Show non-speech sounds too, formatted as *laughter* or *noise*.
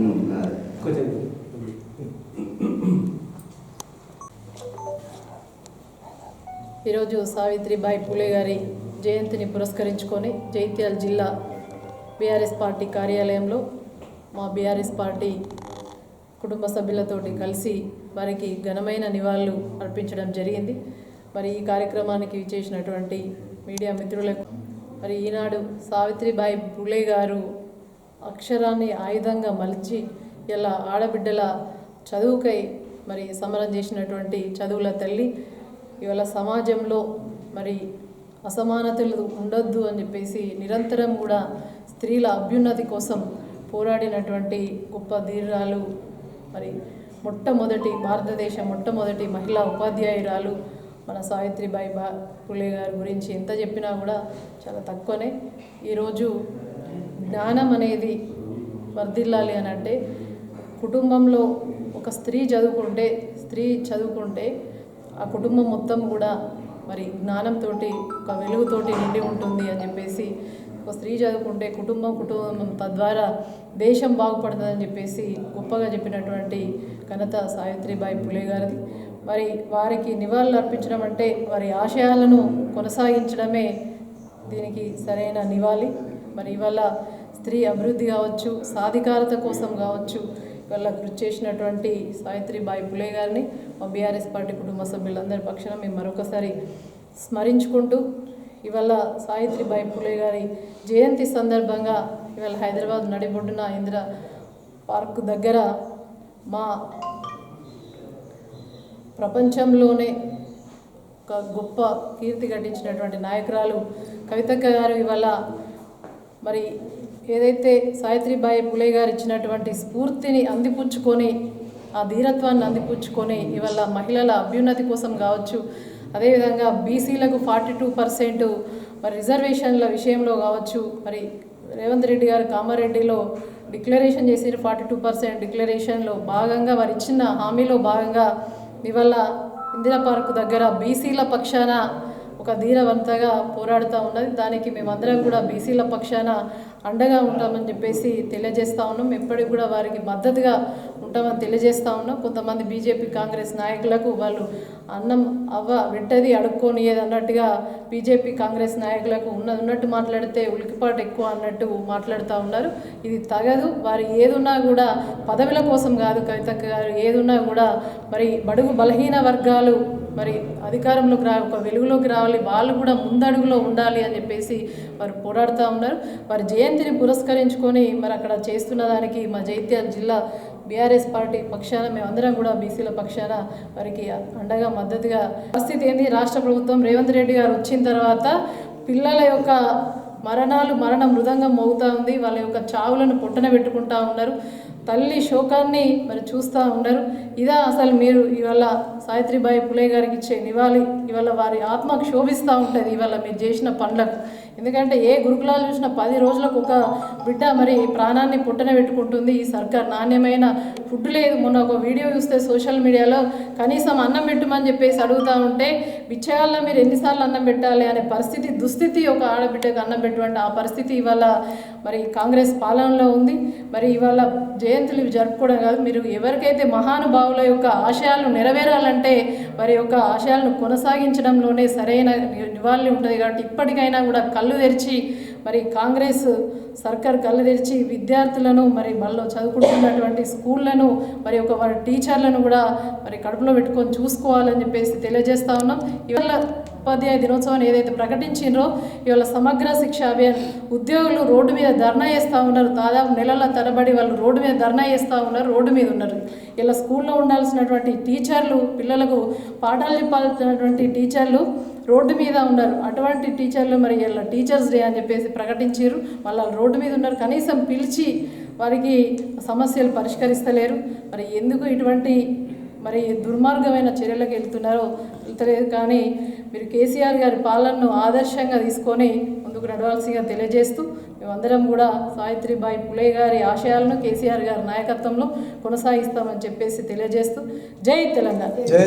*coughs* ఈరోజు సావిత్రిబాయి పూలే గారి జయంతిని పురస్కరించుకొని జైత్యాల జిల్లా బీఆర్ఎస్ పార్టీ కార్యాలయంలో మా బీఆర్ఎస్ పార్టీ కుటుంబ సభ్యులతోటి కలిసి వారికి ఘనమైన నివాళులు అర్పించడం జరిగింది. మరి ఈ కార్యక్రమానికి చేసినటువంటి మీడియా మిత్రులకు మరి ఈనాడు సావిత్రిబాయి పూలే గారు అక్షరాన్ని ఆయుధంగా మలిచి ఇలా ఆడబిడ్డల చదువుకై మరి సమరం చేసినటువంటి చదువుల తల్లి ఇవాళ సమాజంలో మరి అసమానతలు ఉండొద్దు అని చెప్పేసి నిరంతరం కూడా స్త్రీల అభ్యున్నతి కోసం పోరాడినటువంటి గొప్ప ధీరాలు మరి మొట్టమొదటి భారతదేశ మొట్టమొదటి మహిళా ఉపాధ్యాయురాలు మన సావిత్రిబాయి బా పులే గారి గురించి ఎంత చెప్పినా కూడా చాలా తక్కువనే. ఈరోజు జ్ఞానం అనేది వర్ధిల్లాలి అని అంటే కుటుంబంలో ఒక స్త్రీ చదువుకుంటే స్త్రీ చదువుకుంటే ఆ కుటుంబం మొత్తం కూడా మరి జ్ఞానంతో ఒక వెలుగుతోటి నిండి ఉంటుంది అని చెప్పేసి ఒక స్త్రీ చదువుకుంటే కుటుంబం కుటుంబం తద్వారా దేశం బాగుపడుతుందని చెప్పేసి గొప్పగా చెప్పినటువంటి ఘనత సావిత్రిబాయి పులే గారిది. మరి వారికి నివాళులు అర్పించడం అంటే వారి ఆశయాలను కొనసాగించడమే దీనికి సరైన నివాళి. మరి ఇవాళ స్త్రీ అభివృద్ధి కావచ్చు సాధికారత కోసం కావచ్చు ఇవాళ కృషి చేసినటువంటి సావిత్రిబాయి పులే గారిని మా బీఆర్ఎస్ పార్టీ కుటుంబ సభ్యులందరి పక్షాన మేము మరొకసారి స్మరించుకుంటూ ఇవాళ సావిత్రిబాయి పులే గారి జయంతి సందర్భంగా ఇవాళ హైదరాబాద్ నడిబొడ్డున ఇందిరా పార్క్ దగ్గర మా ప్రపంచంలోనే ఒక గొప్ప కీర్తి గడించినటువంటి నాయకురాలు కవితక్క గారు ఇవాళ మరి ఏదైతే సావిత్రిబాయి పులే గారు ఇచ్చినటువంటి స్ఫూర్తిని అందిపుచ్చుకొని ఆ ధీరత్వాన్ని అందిపుచ్చుకొని ఇవాళ మహిళల అభ్యున్నతి కోసం కావచ్చు అదేవిధంగా బీసీలకు ఫార్టీ టూ పర్సెంట్ మరి రిజర్వేషన్ల విషయంలో కావచ్చు మరి రేవంత్ రెడ్డి గారు కామారెడ్డిలో డిక్లరేషన్ చేసిన ఫార్టీ టూ పర్సెంట్ డిక్లరేషన్లో భాగంగా వారు ఇచ్చిన హామీలో భాగంగా ఇవాళ ఇందిరా పార్క్ దగ్గర బీసీల పక్షాన ఒక ధీరవంతగా పోరాడుతూ ఉన్నది. దానికి మేమందరం కూడా బీసీల పక్షాన అండగా ఉంటామని చెప్పేసి తెలియజేస్తూ ఉన్నాం. ఎప్పటికి కూడా వారికి మద్దతుగా ఉంటామని తెలియజేస్తూ ఉన్నాం. కొంతమంది బీజేపీ కాంగ్రెస్ నాయకులకు వాళ్ళు అన్నం అవ్వ వెంటది అడుక్కోనియది అన్నట్టుగా బీజేపీ కాంగ్రెస్ నాయకులకు ఉన్నది ఉన్నట్టు మాట్లాడితే ఉలికిపాటు ఎక్కువ అన్నట్టు మాట్లాడుతూ ఉన్నారు. ఇది తగదు. వారు ఏదున్నా కూడా పదవుల కోసం కాదు కవితక్క గారు. ఏదున్నా కూడా మరి బడుగు బలహీన వర్గాలు మరి అధికారంలోకి రా ఒక వెలుగులోకి రావాలి. వాళ్ళు కూడా ముందడుగులో ఉండాలి అని చెప్పేసి వారు పోరాడుతూ ఉన్నారు. వారి జయంతిని పురస్కరించుకొని మరి అక్కడ చేస్తున్న దానికి మా జైత్యాల జిల్లా బీఆర్ఎస్ పార్టీ పక్షాన మేమందరం కూడా బీసీల పక్షాన వారికి అండగా మద్దతుగా పరిస్థితి ఏంది? రాష్ట్ర ప్రభుత్వం రేవంత్ రెడ్డి గారు వచ్చిన తర్వాత పిల్లల యొక్క మరణాలు మరణ మృదంగం మోగుతూ ఉంది. వాళ్ళ యొక్క చావులను పుట్టన పెట్టుకుంటా ఉన్నారు. తల్లి శోకాన్ని మరి చూస్తూ ఉన్నారు. ఇదా అసలు మీరు ఇవాళ సావిత్రిబాయి పులే గారికి ఇచ్చే నివాళి. ఇవాళ వారి ఆత్మ క్షోభిస్తూ ఉంటుంది. ఇవాళ మీరు చేసిన పనులకు ఎందుకంటే ఏ గురుకులాలు చూసిన పది రోజులకు ఒక బిడ్డ మరి ప్రాణాన్ని పుట్టన పెట్టుకుంటుంది ఈ సర్కార్. నాణ్యమైన ఫుడ్ లేదు. మొన్న ఒక వీడియో చూస్తే సోషల్ మీడియాలో కనీసం అన్నం పెట్టమని చెప్పేసి అడుగుతూ ఉంటే బిచ్చగాళ్ళ మీరు ఎన్నిసార్లు అన్నం పెట్టాలి? అనే పరిస్థితి దుస్థితి ఒక ఆడబిడ్డకు అన్నం పెట్టుకుంటే ఆ పరిస్థితి ఇవాళ మరి కాంగ్రెస్ పాలనలో ఉంది. మరి ఇవాళ జయంతులు ఇవి జరుపుకోవడం కాదు. మీరు ఎవరికైతే మహానుభావుల యొక్క ఆశయాలను నెరవేరాలంటే వారి యొక్క ఆశయాలను కొనసాగించడంలోనే సరైన నివాళి ఉంటుంది కాబట్టి ఇప్పటికైనా కూడా కళ్ళు తెరిచి మరి కాంగ్రెస్ సర్కార్ కళ్ళు తెరిచి విద్యార్థులను మరి మళ్ళీ చదువుకుంటున్నటువంటి స్కూళ్ళను మరి ఒక వారి టీచర్లను కూడా మరి కడుపులో పెట్టుకొని చూసుకోవాలని చెప్పేసి తెలియజేస్తా ఉన్నాం. ఇవాళ ఉపాధ్యాయ దినోత్సవాన్ని ఏదైతే ప్రకటించిండ్రో ఇవాళ సమగ్ర శిక్ష అభియాన్ ఉద్యోగులు రోడ్డు మీద ధర్నా చేస్తూ ఉన్నారు. దాదాపు నెలల తరబడి వాళ్ళు రోడ్డు మీద ధర్నా చేస్తూ ఉన్నారు రోడ్డు మీద ఉన్నారు. ఇలా స్కూల్లో ఉండాల్సినటువంటి టీచర్లు పిల్లలకు పాఠాలు చెప్పాల్సినటువంటి టీచర్లు రోడ్డు మీద ఉన్నారు. అటువంటి టీచర్లు మరి ఇలా టీచర్స్ డే అని చెప్పేసి ప్రకటించారు వాళ్ళు రోడ్డు మీద ఉన్నారు. కనీసం పిలిచి వారికి సమస్యలు పరిష్కరిస్తలేరు. మరి ఎందుకు ఇటువంటి మరి దుర్మార్గమైన చర్యలకు వెళ్తున్నారో తెలియదు కానీ మీరు కేసీఆర్ గారి పాలనను ఆదర్శంగా తీసుకొని ముందుకు నడవాల్సిగా తెలియజేస్తూ మేమందరం కూడా సావిత్రిబాయి పులే గారి ఆశయాలను కేసీఆర్ గారి నాయకత్వంలో కొనసాగిస్తామని చెప్పేసి తెలియజేస్తూ జై తెలంగాణ. జై